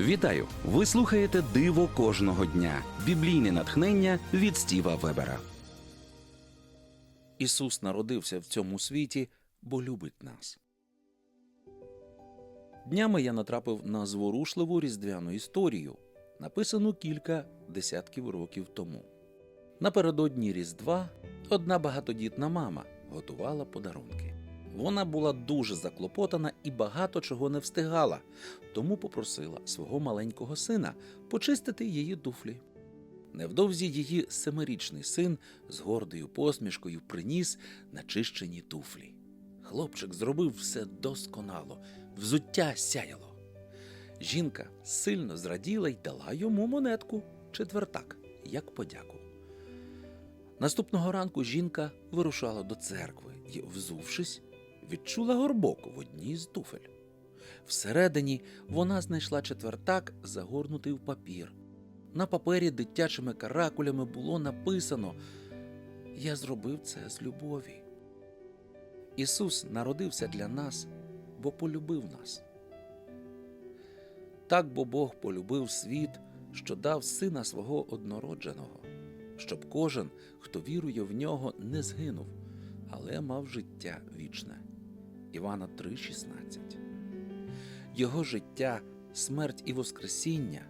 Вітаю! Ви слухаєте Диво кожного дня. Біблійне натхнення від Стіва Вебера. Ісус народився в цьому світі, бо любить нас. Днями я натрапив на зворушливу різдвяну історію, написану кілька десятків років тому. Напередодні Різдва одна багатодітна мама готувала подарунки. Вона була дуже заклопотана і багато чого не встигала, тому попросила свого маленького сина почистити її туфлі. Невдовзі її семирічний син з гордою посмішкою приніс начищені туфлі. Хлопчик зробив все досконало, взуття сяяло. Жінка сильно зраділа й дала йому монетку четвертак, як подяку. Наступного ранку жінка вирушала до церкви і, взувшись, відчула горбок в одній з туфель. Всередині вона знайшла четвертак, загорнутий в папір. На папері дитячими каракулями було написано Я зробив це з любові. Ісус народився для нас, бо полюбив нас. Так бо Бог полюбив світ, що дав сина свого однородженого, щоб кожен, хто вірує в нього, не згинув, але мав життя вічне. Івана 3,16 Його життя, смерть і Воскресіння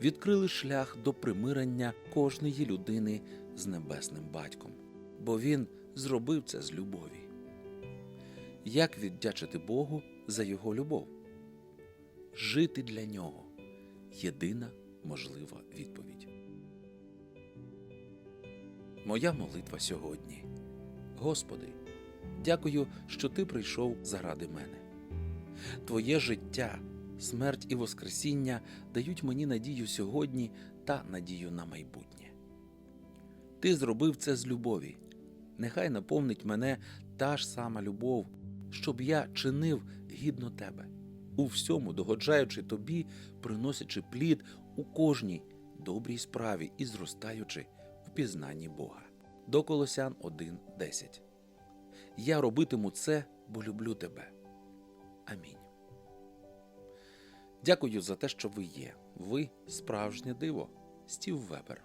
відкрили шлях до примирення кожної людини з небесним батьком, бо він зробив це з любові. Як віддячити Богу за його любов? Жити для нього єдина можлива відповідь. Моя молитва сьогодні. Господи, дякую, що Ти прийшов заради мене. Твоє життя, смерть і Воскресіння дають мені надію сьогодні та надію на майбутнє. Ти зробив це з любові. Нехай наповнить мене та ж сама любов, щоб я чинив гідно тебе, у всьому догоджаючи тобі, приносячи плід у кожній добрій справі і зростаючи в пізнанні Бога. До Колосян 1.10 Я робитиму це, бо люблю тебе. Амінь. Дякую за те, що ви є. Ви справжнє диво. Стів Вебер.